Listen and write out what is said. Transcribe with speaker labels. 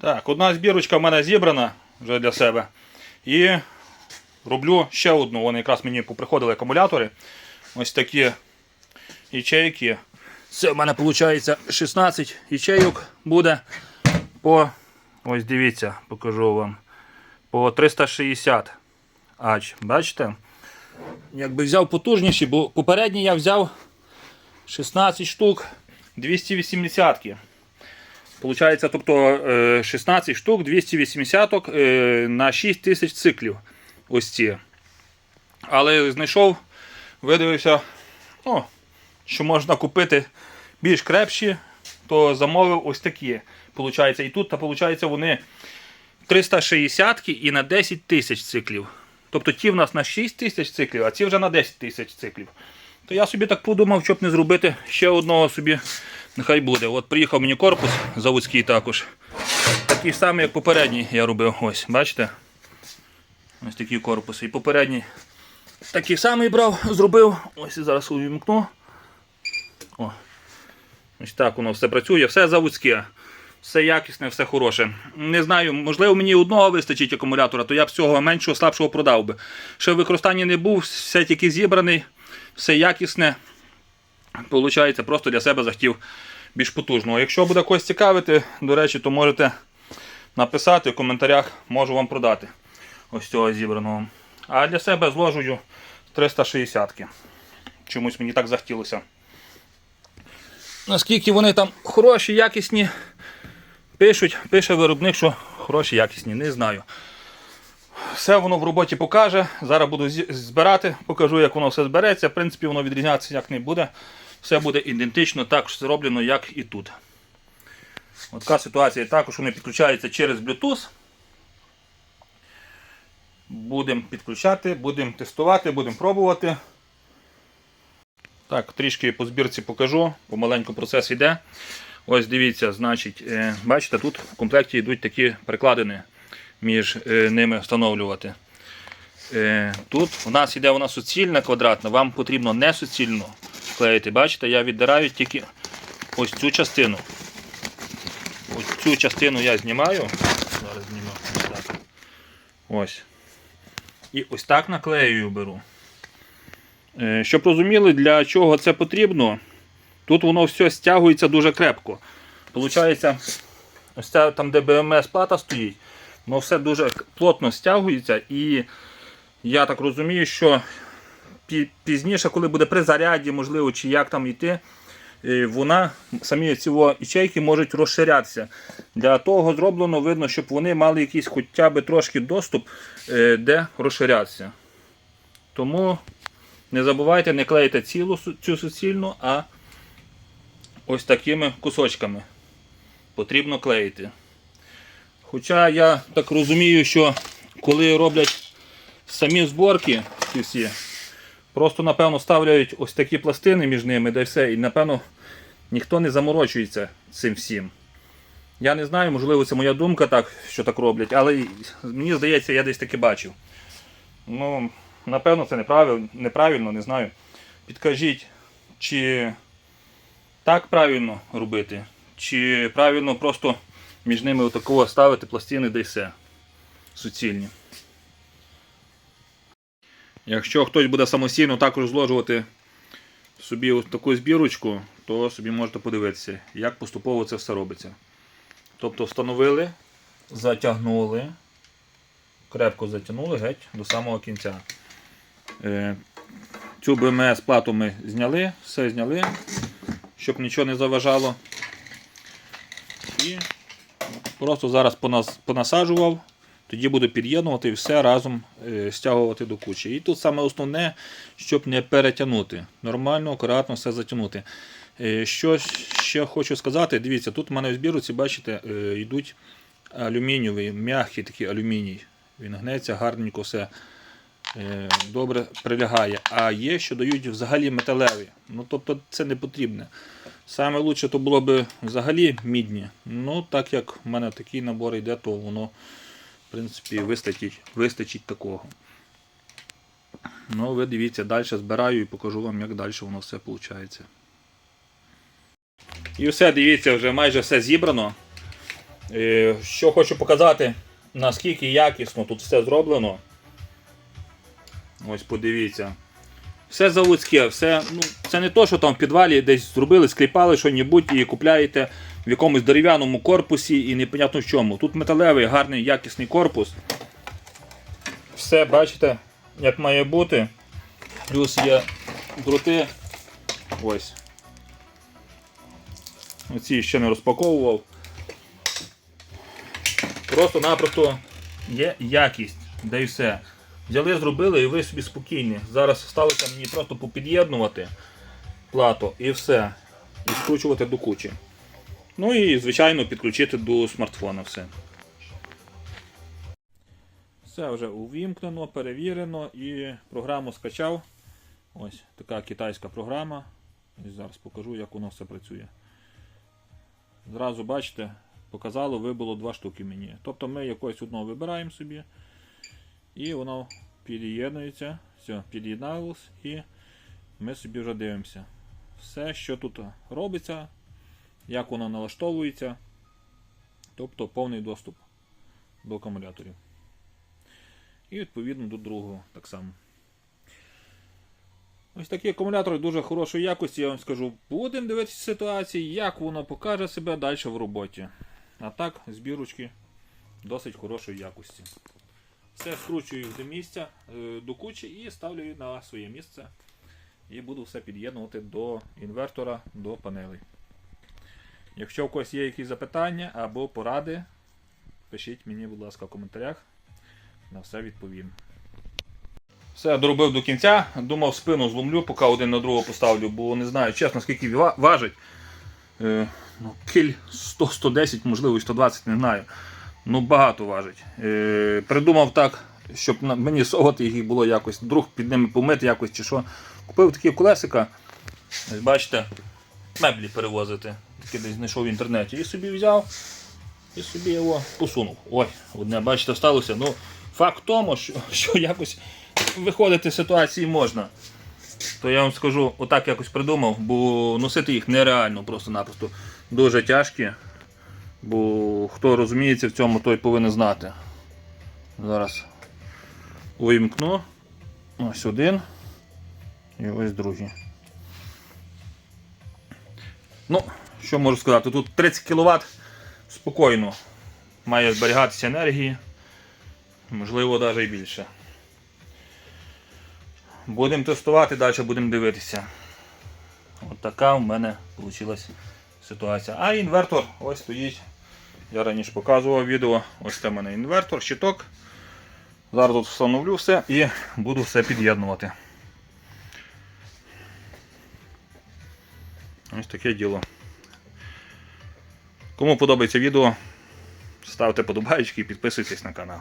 Speaker 1: Так, одна збірочка в мене зібрана вже для себе. І роблю ще одну. Вони якраз мені поприходили акумулятори. Ось такі ячейки. Це в мене виходить 16 ячейок буде по. Ось дивіться, покажу вам. По 360 ач. Бачите? Якби взяв потужніші, бо попередній я взяв 16 штук 280 -ки. Получається, тобто е, 16 штук 280 е, на 6 тисяч циклів. Ось ці. Але знайшов, видивився, ну, що можна купити більш крепші, то замовив ось такі. Получається, і тут, та получається, вони 360 і на 10 тисяч циклів. Тобто ті в нас на 6 тисяч циклів, а ці вже на 10 тисяч циклів. То я собі так подумав, щоб не зробити ще одного собі. Нехай буде. От приїхав мені корпус заводський також. Такий самий, як попередній я робив. Ось, бачите? Ось такі корпуси. І попередній такий самий брав, зробив. Ось і зараз увімкну. О. Ось так воно все працює, все заводське. Все якісне, все хороше. Не знаю, можливо, мені одного вистачить акумулятора, то я б цього меншого, слабшого продав би. Ще в використанні не був, все тільки зібраний, все якісне. Получається, просто для себе захотів більш потужного. Якщо буде когось цікавити, до речі, то можете написати в коментарях, можу вам продати ось цього зібраного. А для себе зложую 360 -ки. Чомусь мені так захотілося. Наскільки вони там хороші, якісні, пишуть, пише виробник, що хороші, якісні, не знаю. Все воно в роботі покаже. Зараз буду збирати, покажу, як воно все збереться. В принципі, воно відрізнятися як не буде. Все буде ідентично, також зроблено, як і тут. От така ситуація. Також вони підключаються через Bluetooth. Будемо підключати, будемо тестувати, будемо пробувати. Так, трішки по збірці покажу, помаленьку процес йде. Ось дивіться, значить, е, бачите, тут в комплекті йдуть такі прикладини між е, ними встановлювати. Е, Тут у нас йде вона суцільна квадратна, вам потрібно не суцільно клеїти. Бачите, я віддираю тільки ось цю частину. Ось цю частину я знімаю. Зараз зніму. Ось. Ось. І ось так наклеюю беру. Е, Щоб розуміли, для чого це потрібно, тут воно все стягується дуже крепко. Получається, ось ця там, де БМС плата стоїть, воно все дуже плотно стягується. І я так розумію, що пізніше, коли буде при заряді, можливо, чи як там йти, е, вона, самі ці ячейки можуть розширятися. Для того зроблено видно, щоб вони мали якийсь хоча б трошки доступ, е, де розширятися. Тому не забувайте, не клеїте цілу цю суцільну, а ось такими кусочками потрібно клеїти. Хоча я так розумію, що коли роблять самі зборки, ці всі, просто напевно ставляють ось такі пластини між ними, де все, і напевно ніхто не заморочується цим всім. Я не знаю, можливо, це моя думка, так, що так роблять, але мені здається, я десь таки бачив. Ну, напевно, це неправильно, неправильно, не знаю. Підкажіть, чи так правильно робити, чи правильно просто між ними отакого ставити пластини де все. Суцільні. Якщо хтось буде самостійно також зложувати собі ось таку збірочку, то собі можете подивитися, як поступово це все робиться. Тобто встановили, затягнули, крепко затягнули геть до самого кінця. Е, Цю БМС плату ми зняли, все зняли, щоб нічого не заважало. І просто зараз понас- понасаджував, тоді буду під'єднувати і все разом е, стягувати до кучі. І тут саме основне, щоб не перетягнути. Нормально, акуратно все затягнути. Е, Що ще хочу сказати, дивіться, тут в мене в збірці, бачите, е, йдуть алюмінієвий, м'який такий алюміній. Він гнеться, гарненько все добре прилягає. А є, що дають взагалі металеві. Ну, тобто це не потрібне. Саме лучше то було б взагалі мідні. Ну, так як в мене такий набор йде, то воно, в принципі, вистачить, вистачить такого. Ну, ви дивіться, далі збираю і покажу вам, як далі воно все виходить. І все, дивіться, вже майже все зібрано. Е, Що хочу показати, наскільки якісно тут все зроблено. Ось подивіться. Все заводське, все, ну, це не то, що там в підвалі десь зробили, скріпали що-небудь і купляєте в якомусь дерев'яному корпусі і непонятно в чому. Тут металевий, гарний, якісний корпус. Все, бачите, як має бути. Плюс є дроти. Ось. Оці ще не розпаковував. Просто-напросто є якість, де і все. Взяли, зробили і ви собі спокійні. Зараз сталося мені просто попід'єднувати плату і все. І скручувати до кучі. Ну і, звичайно, підключити до смартфона все. Все вже увімкнено, перевірено і програму скачав. Ось така китайська програма. І зараз покажу, як воно все працює. Зразу бачите, показало, вибило два штуки мені. Тобто ми якось одного вибираємо собі. І воно під'єднується. Все, під'єдналось і ми собі вже дивимося. Все, що тут робиться, як воно налаштовується. Тобто повний доступ до акумуляторів. І відповідно до другого так само. Ось такі акумулятори дуже хорошої якості, я вам скажу. Будемо дивитися ситуації, як воно покаже себе далі в роботі. А так, збірочки досить хорошої якості. Все скручую їх до місця, е, до кучі і ставлю на своє місце. І буду все під'єднувати до інвертора, до панелей. Якщо у когось є якісь запитання або поради, пишіть мені, будь ласка, в коментарях. На все відповім. Все, доробив до кінця. Думав, спину зломлю, поки один на другого поставлю, бо не знаю, чесно, скільки ва- важить. Е, ну, кіль 100-110, можливо, і 120, не знаю. Ну, багато важить. Е, придумав так, щоб мені совати їх було якось, друг під ними помити якось чи що. Купив такі колесика. Ось бачите, меблі перевозити. Такі десь знайшов в інтернеті. І собі взяв і собі його посунув. Ой, одне, бачите, сталося. Ну, факт в тому, що, що якось виходити з ситуації можна. То я вам скажу, отак якось придумав, бо носити їх нереально просто-напросто. Дуже тяжкі. Бо хто розуміється в цьому, той повинен знати. Зараз увімкну. Ось один. І ось другий. Ну, що можу сказати? Тут 30 кВт спокійно має зберігатися енергії. Можливо, навіть і більше. Будемо тестувати, далі будемо дивитися. От така в мене вийшла ситуація. А інвертор ось стоїть. Я раніше показував відео. Ось це в мене інвертор, щиток. Зараз тут встановлю все і буду все під'єднувати. Ось таке діло. Кому подобається відео, ставте подобайки і підписуйтесь на канал.